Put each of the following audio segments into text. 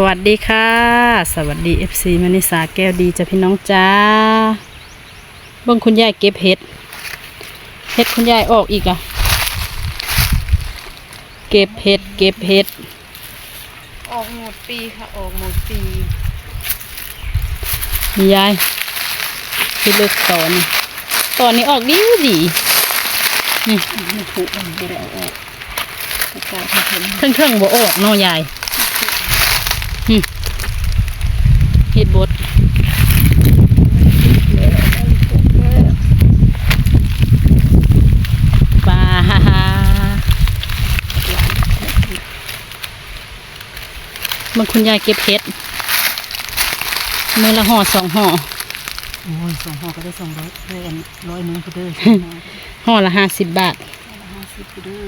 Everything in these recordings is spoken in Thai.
สวัสดีค่ะ สวัสดี FC มณิสาแก้วดีจ้ะพี่น้องจ้าเบิ่งคุณยายเก็บเห็ดเห็ดคุณยายออกอีกอะเก็บเห็ดเก็บเห็ดออกหมดปีค่ะออกหมดปีนี่ยายที่เลือกตอนนี้ตอนนี้ออกดีดีนี่ไม่ถูกไม่ได้เอาออกอากาศมันเห็นเครื่องเครื่องๆบ่ออกเนาะยายหึ เห็ดบดปลาฮ่าฮ่าบางคุณยายเก็บเห็ดมือละห่อสองห่อโอ้ยสองห่อก็ได้สองร้อยได้อันร้อยหนึงก็ได้ห่อละห้าสิบบาทห้าสิบก็ได้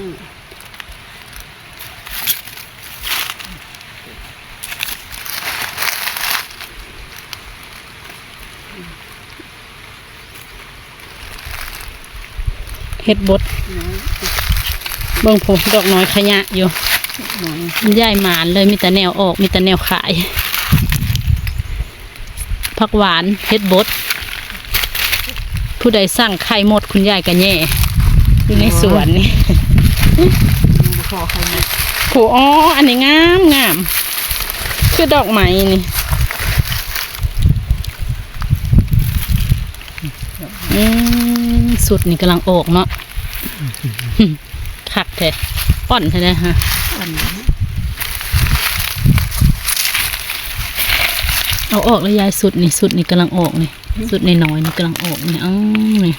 เห็ดบดน้อยเบิ่งผมดอกน้อยขยะอยู่น้อยมันย่ายหมานเลยมีแต่แนวออกมีแต่แนวขายผักหวานเฮ็ดบด ผู้ใดสั่งไข่หมดคุณยายกันแย่อยู่ในสวนนี่มันบ่พอใครนะโหอ๋ออันนี้งามงามคือดอกไม้นี่อืม สุดนี่กำลังออกเนาะขักแท้อ่อนแท้นะฮะอันนี้เอาออกแล้วยายสุดนี่สุดนี่กำลังออกนี่สุดในน้อยๆนี่กำลังออกนี่อ้าวนี่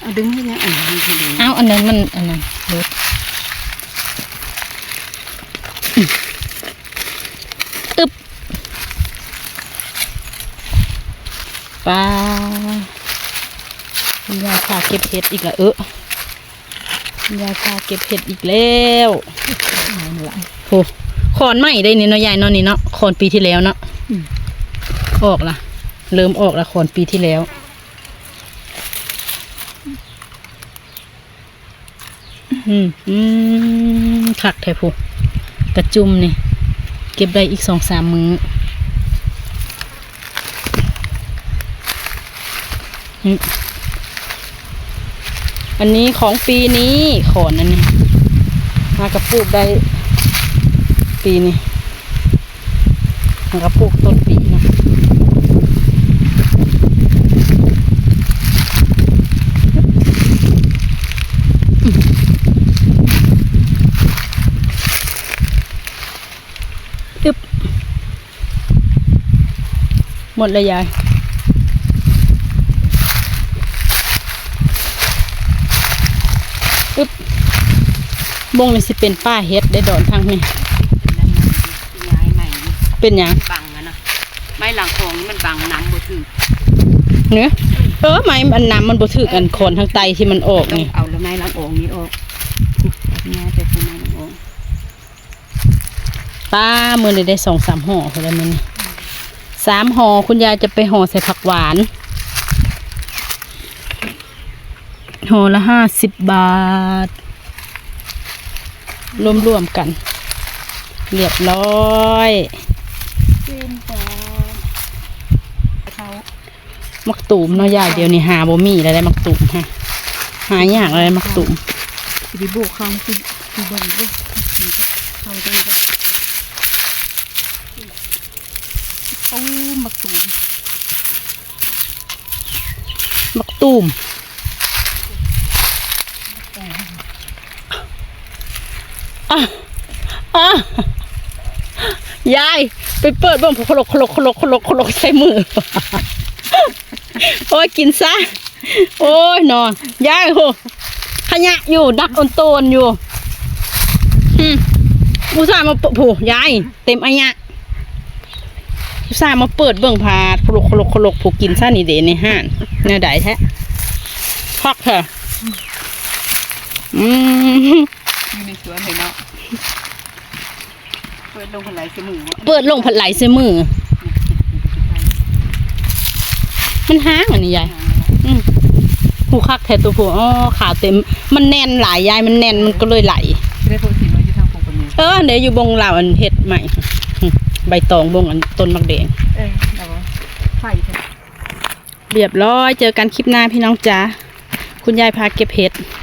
เอาดึงให้ยังอันนี้ก็เลยอ้าวอันนั้นมันอันนั้นรถอึบปลา คุณยายพาเก็บเห็ดอีกล้วเออคุณยายพาเก็บเห็ดอีกแล้วโหขอนใหม่ได้นี่เนาะยายเนาะนี่เนาะขอนปีที่แล้วเนาะออกละเริ่มออกละครปีที่แล้วอืมอืมขักแทพูกระจุ่มนี่ เก็บได้อีกสองสามมื้ออืม อันนี้ของปีนี้ขอนอันนี้ มากระปูกได้ ปีนี้มากระปูกต้นปีนะอึบหมดเลยยาย อึบบงเลยสิเป็นป้าเฮ็ดได้ดอนทางนี้ย้ายใหม่นี่เป็นหยังบังอะนะไม้หลังของนี่มันบังน้ำบ่ถือเนื้อเออไม้อันน้ำมันบ่ถือกันคอนทางไตที่มันออกต้องนี่เอาแล้วไม้หลังองนี้ออกเนี่ยแต่คนไม้หลังองป้ามือนี้ได้สองสามห่อพอแล้วมันนี่สามห่อคุณยายจะไปห่อใส่ผักหวาน ห่อละห้าสิบบาท รวมๆกัน เรียบร้อยมักตูมเนาะยายเดียวนี้หาบ่มีแล้วได้มักตูมฮะหายากเลยมักตูมสิไปโบกเขาสิสิเบิ่งเด้อเขาจังได๋เอามาตูมมักตูมอะ อะยาย ไปเปิดเบ้างพลกพลกพลกพลกพลกใส่มือ โอ้ยกินซะ โอ้ยนอนยายโหขยะอยู่ดักอนโตนอยู่อืมอุตส่าห์มาปิดผูยายเต็มอันยะอุตส่าห์มาเปิดเบิ่งพาพลกพลกพลกผูกินซะนี่เดนในห้านแนวใดแท้พักเถอะอืมอยู่ในสวนเลยเนาะ เปิดลงคนไหลสมือวะเปิดลงผัดไหลใส่มือมันห้างอันนี้ยายอืมผูคักแท้ตัวผูอ๋อขาวเต็ม มันแน่นหลายยายมันแน่นมันก็เลยไหลได้โพสต์มาอยู่ทางปกติเออเดี๋ยวอยู่บงเหล่าอันเห็ดใหม่หึใบตองบงอันต้นมักแดงเออแต่ว่าไฟเถอะเรียบร้อยเจอกันคลิปหน้าพี่น้องจ๋าคุณยายพาเก็บเห็ดอ